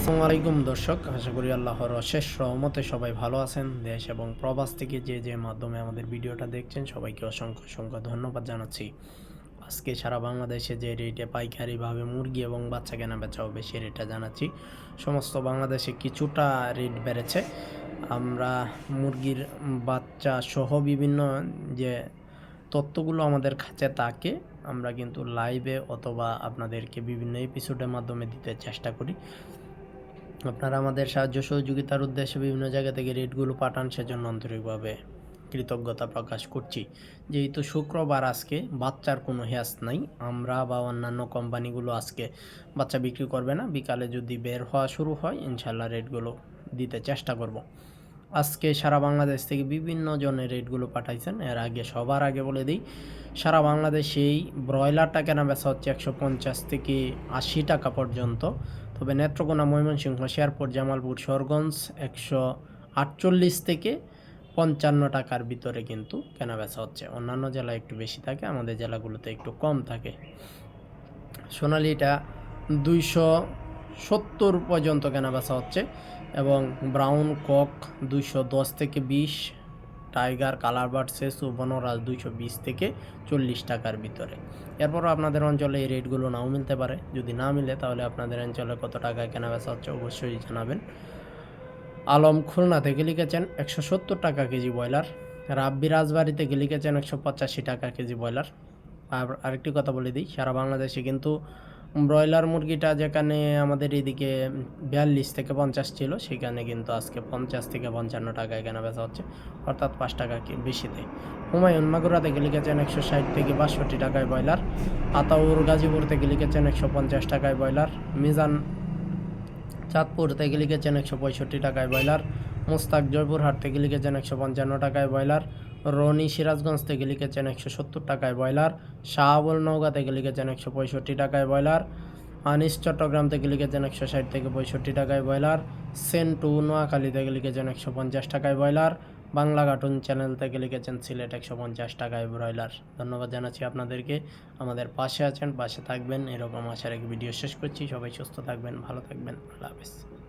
আসসালামু আলাইকুম দর্শক, আশা করি আল্লাহর অশেষ রহমতে সবাই ভালো আছেন। দেশ এবং প্রবাস থেকে যে যে মাধ্যমে আমাদের ভিডিওটা দেখছেন, সবাইকে অসংখ্য অসংখ্য ধন্যবাদ জানাচ্ছি। আজকে সারা বাংলাদেশে যে রেটে পাইকারিভাবে মুরগি এবং বাচ্চা কেনা বেচা হবে সে রেটটা জানাচ্ছি। সমস্ত বাংলাদেশে কিছুটা রেট বেড়েছে। আমরা মুরগির বাচ্চা সহ বিভিন্ন যে তথ্যগুলো আমাদের কাছে তাকে আমরা কিন্তু লাইভে অথবা আপনাদেরকে বিভিন্ন এপিসোডের মাধ্যমে দিতে চেষ্টা করি। আপনারা আমাদের সাহায্য সহযোগিতার উদ্দেশ্যে বিভিন্ন জায়গা থেকে রেটগুলো পাঠান, সেজন্য আন্তরিকভাবে কৃতজ্ঞতা প্রকাশ করছি। যেহেতু শুক্রবার আজকে, বাচ্চার কোনো হ্যাস নাই। আমরা বা অন্যান্য কোম্পানিগুলো আজকে বাচ্চা বিক্রি করবে না। বিকালে যদি বের হওয়া শুরু হয় ইনশাল্লাহ রেটগুলো দিতে চেষ্টা করব। আজকে সারা বাংলাদেশ থেকে বিভিন্ন জনের রেটগুলো পাঠাইছেন। এর আগে, সবার আগে বলে দিই, সারা বাংলাদেশেই ব্রয়লারটা কেনা বেচা হচ্ছে একশো পঞ্চাশ থেকে আশি টাকা পর্যন্ত। তবে নেত্রকোনা ময়মনসিংহ, শেরপুর, জামালপুর সরগঞ্জ একশো আটচল্লিশ থেকে পঞ্চান্ন টাকার ভিতরে কিন্তু কেনা বেচা হচ্ছে। অন্যান্য জেলায় একটু বেশি থাকে, আমাদের জেলাগুলোতে একটু কম থাকে। সোনালিটা দুইশো সত্তর পর্যন্ত কেনা বেচা হচ্ছে এবং ব্রাউন কক দুইশো দশ থেকে বিশ টাইগার, কালার বার্ড, সেসু, বনরাজ দুইশো বিশ থেকে চল্লিশ টাকার ভিতরে। এরপরও আপনাদের অঞ্চলে এই রেটগুলো নাও মিলতে পারে। যদি না মিলে তাহলে আপনাদের অঞ্চলে কত টাকায় কেনা বেচা হচ্ছে অবশ্যই জানাবেন। আলম খুলনা থেকে লিখেছেন একশো সত্তর টাকা কেজি ব্রয়লার। রাব্বি রাজবাড়ি থেকে লিখেছেন একশো পঁচাশি টাকা কেজি ব্রয়লার। আর আরেকটি কথা বলে দিই, সারা বাংলাদেশে কিন্তু ব্রয়লার মুরগিটা যেখানে আমাদের এদিকে বিয়াল্লিশ থেকে পঞ্চাশ ছিল, সেখানে কিন্তু আজকে পঞ্চাশ থেকে পঞ্চান্ন টাকায় কেনা বেচা হচ্ছে, অর্থাৎ পাঁচ টাকা কি বেশিতে হুমায়ুন মাগুরা থেকে লিখেছেন একশো ষাট থেকে বাষট্টি টাকায় ব্রয়লার, আতাউর গাজীপুর থেকে লিখেছেন একশো পঞ্চাশ টাকায় ব্রয়লার, মিজান চাঁদপুর থেকে লিখেছেন একশো পঁয়ষট্টি টাকায় ব্রয়লার, মুস্তাক জয়পুরহাট থেকে লিখেছেন একশো পঞ্চান্ন টাকায় ব্রয়লার রনি সিরাজগঞ্জ থেকে লিখেছেন একশো সত্তর টাকায় ব্রয়লার, শাহাবুল নৌকা থেকে লিখেছেন একশো পঁয়ষট্টি টাকায় ব্রয়লার, আনিস চট্টগ্রাম থেকে লিখেছেন একশো ষাট থেকে পঁয়ষট্টি টাকায় ব্রয়লার, সেন্টু নোয়াখালী থেকে লিখেছেন একশো পঞ্চাশ টাকায় ব্রয়লার, বাংলা কার্টুন চ্যানেল থেকে লিখেছেন সিলেট একশো পঞ্চাশ টাকায় ব্রয়লার। ধন্যবাদ জানাচ্ছি আপনাদেরকে। আমাদের পাশে আছেন, পাশে থাকবেন, এরকম আশার এক ভিডিও শেষ করছি। সবাই সুস্থ থাকবেন, ভালো থাকবেন। আল্লাহ হাফেজ।